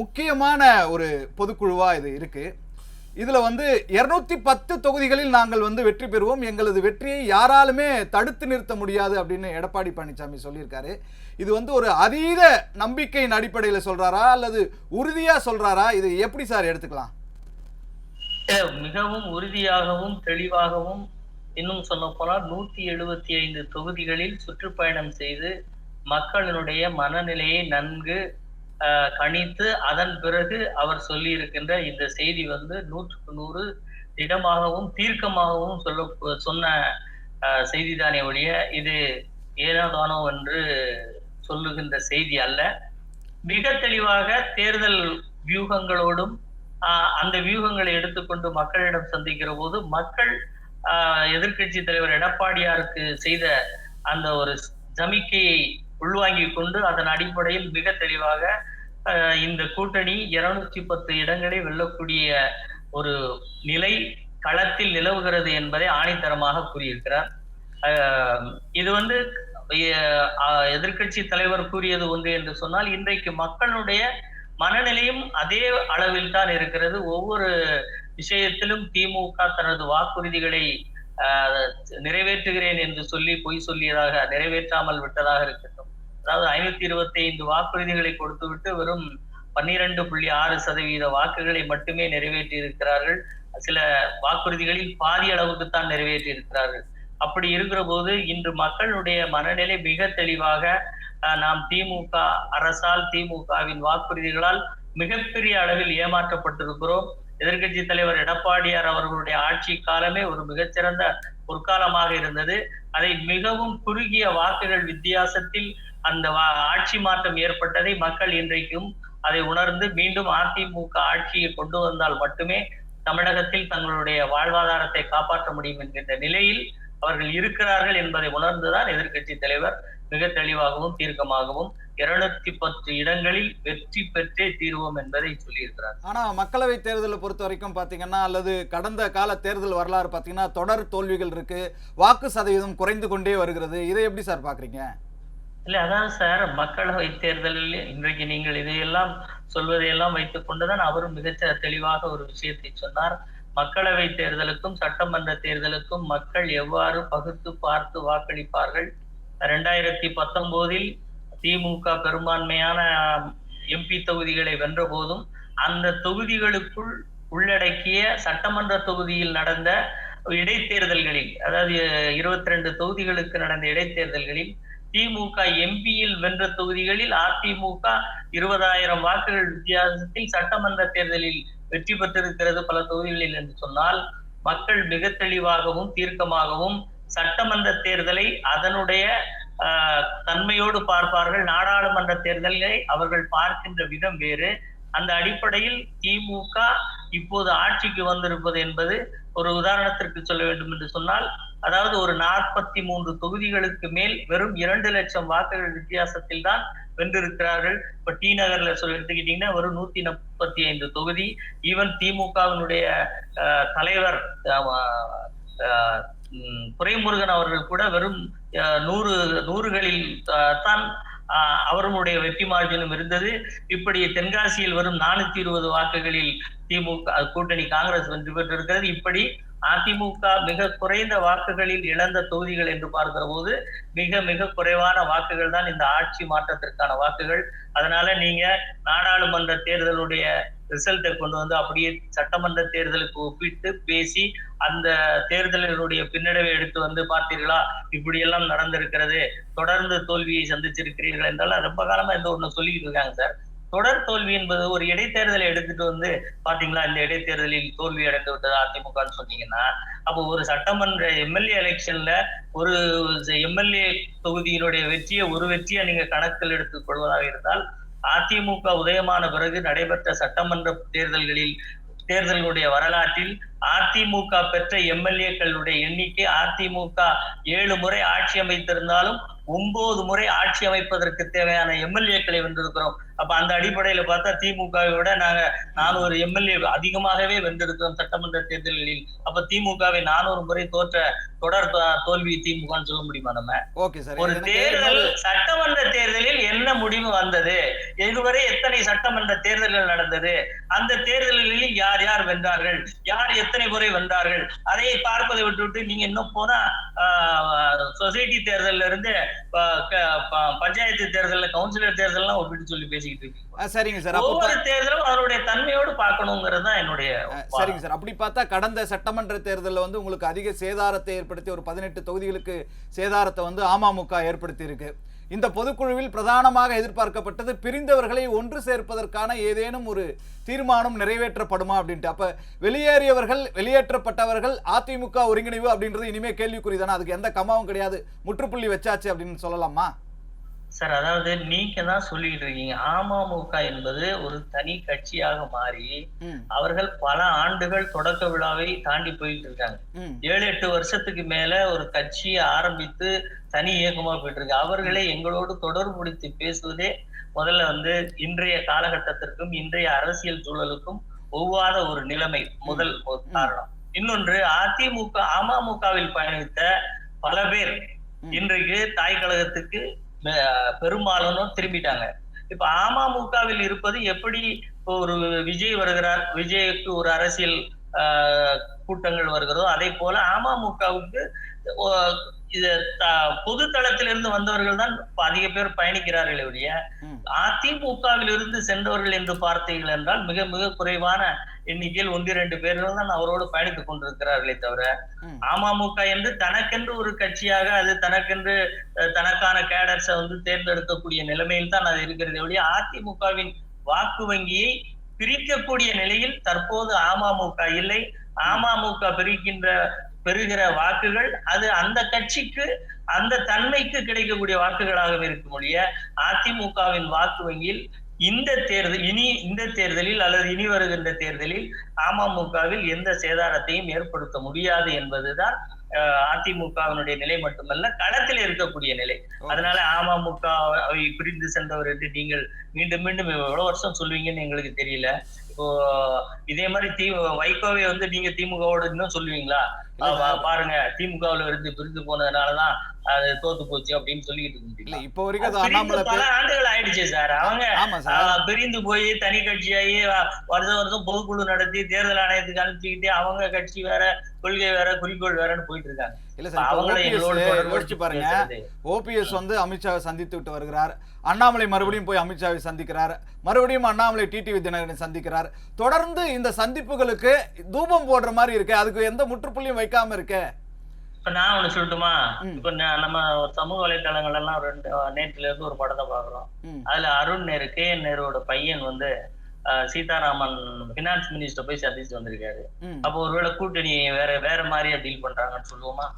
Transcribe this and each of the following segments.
முக்கியமான ஒரு பொதுக்குழுவாக இது இருக்குது இதில் வந்து இரநூத்தி பத்து தொகுதிகளில் நாங்கள் வந்து வெற்றி பெறுவோம். எங்களது வெற்றியை யாராலுமே தடுத்து நிறுத்த முடியாது அப்படின்னு எடப்பாடி பழனிசாமி சொல்லியிருக்காரு. இது வந்து ஒரு அதீத நம்பிக்கையின் அடிப்படையில் சொல்கிறாரா அல்லது உறுதியாக சொல்கிறாரா இது எப்படி சார் எடுத்துக்கலாம்? மிகவும் உறுதியாகவும் தெளிவாகவும் இன்னும் சொல்ல போனால் நூத்தி எழுபத்தி ஐந்து தொகுதிகளில் சுற்றுப்பயணம் செய்து மக்களினுடைய மனநிலையை நன்கு கணித்து அதன் பிறகு அவர் சொல்லி இருக்கின்ற இந்த செய்தி வந்து நூற்றுக்கு நூறு திடமாகவும் தீர்க்கமாகவும் சொல்ல சொன்ன செய்திதானே ஒழிய இது ஏனோதானோ என்று சொல்லுகின்ற செய்தி அல்ல. மிக தெளிவாக தேர்தல் வியூகங்களோடும் அந்த வியூகங்களை எடுத்துக்கொண்டு மக்களிடம் சந்திக்கிற போது மக்கள் எதிர்கட்சி தலைவர் எடப்பாடியாருக்கு செய்த அந்த ஒரு சமிக்கையை உள்வாங்கிக் கொண்டு அதன் அடிப்படையில் மிக தெளிவாக இந்த கூட்டணி இருநூற்றி பத்து இடங்களை வெல்லக்கூடிய ஒரு நிலை களத்தில் நிலவுகிறது என்பதை ஆணித்தரமாக கூறியிருக்கிறார். இது வந்து எதிர்கட்சி தலைவர் கூறியது ஒன்று என்று சொன்னால் இன்றைக்கு மக்களுடைய மனநிலையும் அதே அளவில் தான் இருக்கிறது. ஒவ்வொரு விஷயத்திலும் திமுக தனது வாக்குறுதிகளை நிறைவேற்றுகிறேன் என்று சொல்லி பொய் சொல்லியதாக நிறைவேற்றாமல் விட்டதாக இருக்கட்டும். அதாவது ஐநூத்தி இருபத்தி ஐந்து வாக்குறுதிகளை கொடுத்துவிட்டு வெறும் பன்னிரண்டு புள்ளி ஆறு சதவீத வாக்குகளை மட்டுமே நிறைவேற்றி இருக்கிறார்கள் சில வாக்குறுதிகளில் பாதி அளவுக்கு தான் நிறைவேற்றி இருக்கிறார்கள் அப்படி இருக்கிற போது இன்று மக்களுடைய மனநிலை மிக தெளிவாக நாம் திமுக அரசால் திமுகவின் வாக்குறுதிகளால் மிகப்பெரிய அளவில் ஏமாற்றப்பட்டிருக்கிறோம். எதிர்கட்சி தலைவர் எடப்பாடியார் அவர்களுடைய ஆட்சி காலமே ஒரு மிகச்சிறந்த பொற்காலமாக இருந்தது. அதை மிகவும் குறுகிய வாக்குகள் வித்தியாசத்தில் அந்த ஆட்சி மாற்றம் ஏற்பட்டதை மக்கள் இன்றைக்கும் அதை உணர்ந்து மீண்டும் அதிமுக ஆட்சியை கொண்டு வந்தால் மட்டுமே தமிழகத்தில் தங்களுடைய வாழ்வாதாரத்தை காப்பாற்ற முடியும் என்கின்ற நிலையில் அவர்கள் இருக்கிறார்கள் என்பதை உணர்ந்துதான் எதிர்கட்சி தலைவர் மிக தெளிவாகவும் தீர்க்கமாகவும் இருநூத்தி பத்து இடங்களில் வெற்றி பெற்றே தீர்வோம் என்பதை சொல்லியிருக்கிறார். ஆனா மக்களவை தேர்தலை பொறுத்த வரைக்கும் பாத்தீங்கன்னா அல்லது கடந்த கால தேர்தல் வரலாறு பாத்தீங்கன்னா தொடர் தோல்விகள் இருக்கு. வாக்கு சதவீதம் குறைந்து கொண்டே வருகிறது. இதை எப்படி சார் பாக்குறீங்க? இல்ல அதான் சார் மக்களவை தேர்தலில் இன்றைக்கு நீங்கள் இதையெல்லாம் சொல்வதையெல்லாம் வைத்துக் கொண்டுதான் அவரும் மிகச்ச தெளிவாக ஒரு விஷயத்தை சொன்னார். மக்களவை தேர்தலுக்கும் சட்டமன்ற தேர்தலுக்கும் மக்கள் எவ்வாறு பகுத்து பார்த்து வாக்களிப்பார்கள்? இரண்டாயிரத்தி பத்தொன்பதில் திமுக பெரும்பான்மையான எம்பி தொகுதிகளை வென்ற போதும் அந்த தொகுதிகளுக்குள் உள்ளடக்கிய சட்டமன்ற தொகுதியில் நடந்த இடைத்தேர்தல்களில் அதாவது இருபத்தி ரெண்டு தொகுதிகளுக்கு நடந்த இடைத்தேர்தல்களில் திமுக எம்பியில் வென்ற தொகுதிகளில் அதிமுக இருபதாயிரம் வாக்குகள் வித்தியாசத்தில் சட்டமன்ற தேர்தலில் வெற்றி பெற்றிருக்கிறது பல தொகுதிகளில் என்று சொன்னால் மக்கள் மிக தெளிவாகவும் தீர்க்கமாகவும் சட்டமன்ற தேர்தலை அதனுடைய தன்மையோடு பார்ப்பார்கள். நாடாளுமன்ற தேர்தலை அவர்கள் பார்க்கின்ற விதம் வேறு. அந்த அடிப்படையில் திமுக இப்போது ஆட்சிக்கு வந்திருப்பது என்பது ஒரு உதாரணத்திற்கு சொல்ல வேண்டும் என்று சொன்னால் அதாவது ஒரு நாற்பத்தி மூன்று தொகுதிகளுக்கு மேல் வெறும் இரண்டு லட்சம் வாக்குகள் வித்தியாசத்தில் தான் வென்றிருக்கிறார்கள். இப்ப டி நகர்ல சொல்ல எடுத்துக்கிட்டீங்கன்னா வெறும் நூத்தி முப்பத்தி ஐந்து தொகுதி. ஈவன் திமுகவினுடைய தலைவர் துரைமுருகன் அவர்கள் கூட வெறும் நூறு நூறுகளில் தான் அவர்களுடைய வெற்றி மார்ஜினும் இருந்தது. இப்படி தென்காசியில் வரும் நானூத்தி இருபது வாக்குகளில் திமுக கூட்டணி காங்கிரஸ் வெற்றி பெற்றிருக்கிறது. இப்படி அதிமுக மிக குறைந்த வாக்குகளில் இழந்த தொகுதிகள் என்று பார்க்கிற போது மிக மிக குறைவான வாக்குகள் தான் இந்த ஆட்சி மாற்றத்திற்கான வாக்குகள். அதனால நீங்க நாடாளுமன்ற தேர்தலுடைய ரிசல்ட்டை கொண்டு வந்து அப்படியே சட்டமன்ற தேர்தலுக்கு ஒப்பிட்டு பேசி அந்த தேர்தலினுடைய பின்னடைவை எடுத்து வந்து பார்த்தீர்களா? இப்படியெல்லாம் நடந்திருக்கிறது. தொடர்ந்து தோல்வியை சந்திச்சிருக்கிறீர்கள் என்றால் ரொம்ப காலமா எந்த ஒண்ணு சொல்லிட்டு இருக்காங்க சார். தொடர் தோல்வி என்பது ஒரு இடைத்தேர்தலை எடுத்துட்டு வந்து பாத்தீங்களா இந்த இடைத்தேர்தலில் தோல்வி அடைந்து விட்டது அதிமுகன்னு சொன்னீங்கன்னா அப்போ ஒரு சட்டமன்ற எம்எல்ஏ எலெக்ஷன்ல ஒரு எம்எல்ஏ தொகுதியினுடைய வெற்றியை ஒரு வெற்றியை நீங்க கணக்கில் எடுத்துக் கொள்வதாக இருந்தால் அதிமுக உதயமான பிறகு நடைபெற்ற சட்டமன்ற தேர்தல்களில் தேர்தல்களுடைய வரலாற்றில் அதிமுக பெற்ற எம்எல்ஏக்களுடைய எண்ணிக்கை அதிமுக ஏழு முறை ஆட்சி அமைத்திருந்தாலும் ஒன்பது முறை ஆட்சி அமைப்பதற்கு தேவையான எம்எல்ஏக்களை வென்றிருக்கிறோம். அப்ப அந்த அடிப்படையில பார்த்தா திமுகவை விட நாங்க நானூறு எம்எல்ஏ அதிகமாகவே வென்றெடுக்கிறோம் சட்டமன்ற தேர்தல்களில். அப்ப திமுகவை நானூறு முறை தோற்ற தொடர் தோல்வி திமுகன்னு சொல்ல முடியுமா நம்ம? ஒரு தேர்தல் சட்டமன்ற தேர்தலில் என்ன முடிவு வந்தது? இதுவரை எத்தனை சட்டமன்ற தேர்தல்கள் நடந்தது? அந்த தேர்தல்களில் யார் யார் வென்றார்கள்? யார் எத்தனை முறை வென்றார்கள்? அதை பார்ப்பதை விட்டுவிட்டு நீங்க இன்னும் போனா சொசைட்டி தேர்தல்ல இருந்து பஞ்சாயத்து தேர்தல்ல கவுன்சிலர் தேர்தல்லாம் ஒப்பிட்டு சொல்லி இருக்கீங்க. சரிங்க சார். ஒவ்வொரு தேர்தலும் அதனுடைய தன்மையோடு பார்க்கணுங்கிறது தான் என்னுடைய சரிங்க சார். அப்படி பார்த்தா கடந்த சட்டமன்ற தேர்தலில் வந்து உங்களுக்கு அதிக சேதாரத்தை ஏற்படுத்தி ஒரு பதினெட்டு தொகுதிகளுக்கு சேதாரத்தை வந்து அமமுக ஏற்படுத்தி இருக்கு இந்த பொதுக்குழுவில் பிரதானமாக எதிர்பார்க்கப்பட்டது பிரிந்தவர்களை ஒன்று சேர்ப்பதற்கான ஏதேனும் ஒரு தீர்மானம் நிறைவேற்றப்படுமா அப்படின்ட்டு. அப்ப வெளியேறியவர்கள் வெளியேற்றப்பட்டவர்கள் அதிமுக ஒருங்கிணைவு அப்படின்றது இனிமே கேள்விக்குறிதானா? அதுக்கு எந்த கமாவும் கிடையாது. முற்றுப்புள்ளி வச்சாச்சு அப்படின்னு சொல்லலாமா? சார் அதாவது நீங்க தான் சொல்லிட்டு இருக்கீங்க. அமமுக என்பது ஒரு தனி கட்சியாக மாறி அவர்கள் பல ஆண்டுகள் தொடக்க விழாவை தாண்டி போயிட்டு இருக்காங்க. ஏழு எட்டு வருஷத்துக்கு மேல ஒரு கட்சியை ஆரம்பித்து தனி இயக்கமா போயிட்டு இருக்கு. அவர்களே எங்களோடு தொடர்புபடுத்தி பேசுவதே முதல்ல வந்து இன்றைய காலகட்டத்திற்கும் இன்றைய அரசியல் சூழலுக்கும் ஒவ்வாத ஒரு நிலைமை முதல் காரணம். இன்னொன்று அதிமுக அமமுகவில் பயணித்த பல பேர். இன்றைக்கு தாய் கழகத்துக்கு பெரும்பாலும் திரும்பிட்டாங்க. இப்ப அமமுகவில் இருப்பது எப்படி ஒரு விஜய் வருகிறார் விஜய்க்கு ஒரு அரசியல் ஆஹ், கூட்டங்கள் வருகிறதோ அதே போல அமமுகவுக்கு இது பொது தளத்திலிருந்து வந்தவர்கள் தான் அதிக பேர் பயணிக்கிறார்களே ஒழிய அதிமுகவில் இருந்து சென்றவர்கள் என்று பார்த்தீர்கள் என்றால் மிக மிக குறைவான எண்ணிக்கையில் ஒன்று இரண்டு பேர்கள் தான் அவரோடு பயணித்துக் கொண்டிருக்கிறார்களே தவிர அமமுக என்று தனக்கென்று ஒரு கட்சியாக அது தனக்கென்று தனக்கான கேடர்ஸை வந்து தேர்ந்தெடுக்கக்கூடிய நிலைமையில் தான் அது இருக்கிறது ஒழிய அதிமுகவின் வாக்கு வங்கியை பிரிக்கக்கூடிய நிலையில் தற்போது அமமுக இல்லை. அமமுக பெருகின்ற பெறுகிற வாக்குகள் அது அந்த கட்சிக்கு அந்த தன்மைக்கு கிடைக்கக்கூடிய வாக்குகளாகவே இருக்கும் ஒழிய அதிமுகவின் வாக்கு வங்கியில் இந்த தேர்தல் இனி இந்த தேர்தலில் அல்லது இனி வருகின்ற தேர்தலில் அமமுகவில் எந்த சேதாரத்தையும் ஏற்படுத்த முடியாது என்பதுதான் அதிமுகவினுடைய நிலை மட்டுமல்ல களத்தில் இருக்கக்கூடிய நிலை. அதனால அமமுக அவை பிரிந்து சென்றவர் என்று நீங்கள் மீண்டும் மீண்டும் எவ்வளவு வருஷம் சொல்லுவீங்கன்னு எங்களுக்கு தெரியல. இப்போ இதே மாதிரி தி வைகோவை வந்து நீங்க திமுகவோட இன்னும் சொல்லுவீங்களா? பாருங்க திமுகவுல இருந்து பிரிந்து போனதுனாலதான் அது தோத்து போச்சு அப்படின்னு சொல்லிட்டு இருக்க இல்ல இப்போ வரைக்கும் பல ஆண்டுகள் ஆயிடுச்சு சார். அவங்க பிரிந்து போய் தனி கட்சியாகி வருஷம் வருஷம் பொதுக்குழு நடத்தி தேர்தல் ஆணையத்துக்கு அனுப்பிச்சுக்கிட்டு அவங்க கட்சி வேற கொள்கை வேற குறிக்கோள் வேறன்னு போயிட்டு இருக்காங்க. இல்ல சார் யோசிச்சு பாருங்க. ஓபிஎஸ் வந்து அமித்ஷாவை சந்தித்து விட்டு வருகிறார். அண்ணாமலை மறுபடியும் போய் அமித்ஷாவை சந்திக்கிறார். மறுபடியும் அண்ணாமலை டிடிவி தினகரனை சந்திக்கிறார். தொடர்ந்து இந்த சந்திப்புகளுக்கு தூபம் போடுற மாதிரி இருக்கு. அதுக்கு எந்த முற்றுப்புள்ளியும் வைக்காம இருக்கு. இப்ப நான் ஒண்ணு சொல்லட்டுமா. இப்ப நம்ம சமூக வலைத்தளங்கள் எல்லாம் ரெண்டு நேற்றுல இருந்து ஒரு படத்தை பாக்குறோம் அதுல அருண் நேரு கே நேருவோட பையன் வந்து சீதாராமன் பினான்ஸ் மினிஸ்டர் போய் சந்திச்சு வந்திருக்காரு. அப்போ ஒருவேளை கூட்டணி வேற வேற மாதிரியா டீல் பண்றாங்கன்னு சொல்லுவோமா?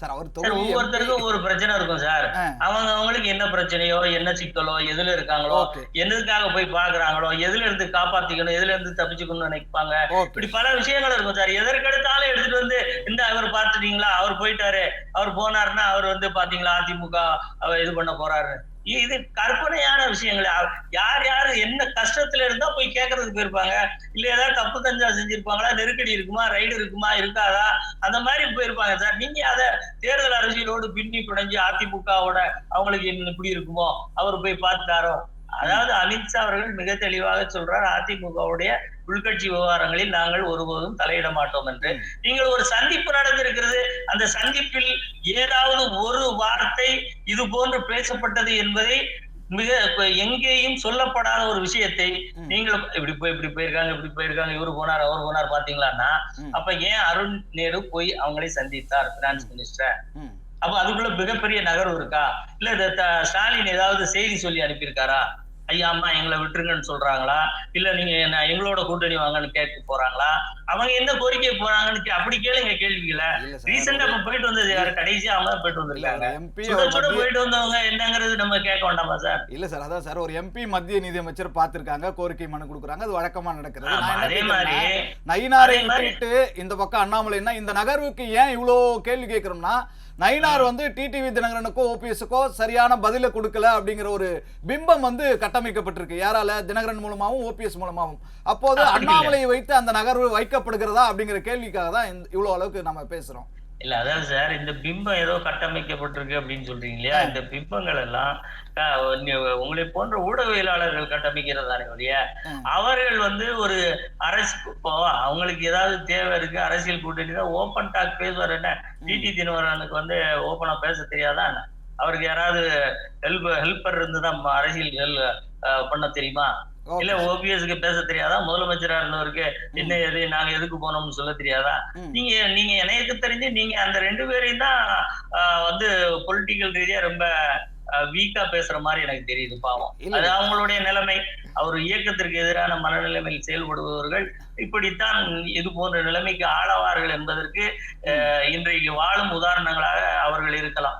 சார் அவர் ஒவ்வொருத்தருக்கும் ஒவ்வொரு பிரச்சனை இருக்கும் சார். அவங்க அவங்களுக்கு என்ன பிரச்சனையோ என்ன சிக்கலோ எதுல இருக்காங்களோ ஓகே. எதுக்காக போய் பாக்குறாங்களோ எதுல இருந்து காப்பாத்திக்கணும் எதுல இருந்து தப்பிச்சுக்கணும்னு நினைப்பாங்க. இப்படி பல விஷயங்கள் இருக்கும் சார். எதற்கெடுத்தாலும் எடுத்துட்டு வந்து இந்த அவர் பாத்துட்டீங்களா அவர் போயிட்டாரு. அவர் போனாருன்னா அவர் வந்து பாத்தீங்களா அதிமுக அவர் இது பண்ண போறாரு இது கற்பனையான விஷயங்கள். யார் யார் என்ன கஷ்டத்துல இருந்தா போய் கேட்கறதுக்கு போயிருப்பாங்க. இல்ல ஏதாவது தப்பு தஞ்சா செஞ்சிருப்பாங்களா? நெருக்கடி இருக்குமா? ரைடு இருக்குமா? இருக்காதா? அந்த மாதிரி போயிருப்பாங்க சார். நீங்க அதை தேர்தல் அரசியலோடு பின்னி பிணைஞ்சு அதிமுகவோட அவங்களுக்கு என்ன இப்படி இருக்குமோ அவர் போய் பார்த்துட்டாரோ அதாவது அமித்ஷா அவர்கள் மிக தெளிவாக சொல்றார் அதிமுகவுடைய உள்கட்சி விவகாரங்களில் நாங்கள் ஒருபோதும் தலையிட மாட்டோம் என்று. நீங்கள் ஒரு சந்திப்பு நடந்திருக்கிறது. அந்த சந்திப்பில் ஏதாவது ஒரு வார்த்தை இது போன்று பேசப்பட்டது என்பதை மிக எங்கேயும் சொல்லப்படாத ஒரு விஷயத்தை ம். நீங்கள் இப்படி போய் இப்படி போயிருக்காங்க இப்படி போயிருக்காங்க இவரு போனார் அவர் போனார் பாத்தீங்களான்னா அப்ப ஏன் அருண் நேரு போய் அவங்களை சந்தித்தார் பினான்ஸ் மினிஸ்டர். அப்ப அதுக்குள்ள மிகப்பெரிய நகர்வு இருக்கா? இல்ல ஸ்டாலின் ஏதாவது செய்தி சொல்லி அனுப்பியிருக்காரா? ஐயா அம்மா எங்களை விட்டுருங்கன்னு சொல்றாங்களா? இல்ல நீங்க என்ன எங்களோட கூட்டணி வாங்கன்னு கேட்டு போறாங்களா? அவங்க என்ன கோரிக்கை போறாங்கன்னு அப்படி கேளுங்க கேள்விகளை. ரீசெண்டா இப்ப போயிட்டு வந்தது யாரு? கடைசியா அவங்க போயிட்டு வந்திருக்காங்க. சுட போயிட்டு வந்தவங்க என்னங்கிறது நம்ம கேட்க வேண்டாமா சார்? இல்ல சார் அதான் சார் ஒரு எம்பி மத்திய நிதியமைச்சர் பார்த்திருக்காங்க கோரிக்கை மனு கொடுக்குறாங்க அது வழக்கமா நடக்கிறது அதே மாதிரி நயினாரை விட்டுட்டு இந்த பக்கம் அண்ணாமலைன்னா இந்த நகர்வுக்கு ஏன் இவ்வளோ கேள்வி கேட்கிறோம்னா நயினார் வந்து டிடிவி தினகரனுக்கோ ஓபிஎஸ்க்கோ சரியான பதில கொடுக்கல அப்படிங்கிற ஒரு பிம்பம் வந்து கட்ட கட்டமைக்கப்பட்டிருக்கு. யாரால? தினகரன் மூலமாவும் ஓபிஎஸ் மூலமாவும். அப்போது. அண்ணாமலையை வைத்து அந்த நகர்வு வைக்கப்படுகிறதா அப்படிங்கிற கேள்விக்காக தான் இவ்வளவு அளவுக்கு நம்ம பேசுறோம். இல்ல அதாவது சார் இந்த பிம்பம் ஏதோ கட்டமைக்கப்பட்டிருக்கு அப்படின்னு சொல்றீங்க இல்லையா இந்த பிம்பங்கள் எல்லாம் உங்களை போன்ற ஊடகவியலாளர்கள் கட்டமைக்கிறது தானே ஒழிய. அவர்கள் வந்து ஒரு அரசு அவங்களுக்கு ஏதாவது தேவை இருக்கு அரசியல் கூட்டணி தான் ஓப்பன் டாக் பேசுவார் என்ன டிடி தினவரனுக்கு வந்து ஓப்பனா பேச தெரியாதா என்ன? அவருக்கு யாராவது ஹெல்ப் ஹெல்ப்பர் இருந்துதான் அரசியல் ஹெல் பண்ண தெரியுமா. இல்ல ஓபிஎஸ்க்கு பேச தெரியாதா? முதலமைச்சரா இருந்தவருக்கு என்ன எது நாங்க எதுக்கு போனோம்னு சொல்ல தெரியாதா. நீங்க நீங்க எனக்கு தெரிஞ்சு நீங்க அந்த ரெண்டு பேரையும் தான் வந்து பொலிட்டிக்கல் ரீதியா ரொம்ப வீக்கா பேசுற மாதிரி எனக்கு தெரியுது பாவம். அது அவங்களுடைய நிலைமை. அவர் இயக்கத்திற்கு எதிரான மனநிலைமையில் செயல்படுபவர்கள் இப்படித்தான் இது போன்ற நிலைமைக்கு ஆளவார்கள் என்பதற்கு இன்றைக்கு வாழும் உதாரணங்களாக அவர்கள் இருக்கலாம்.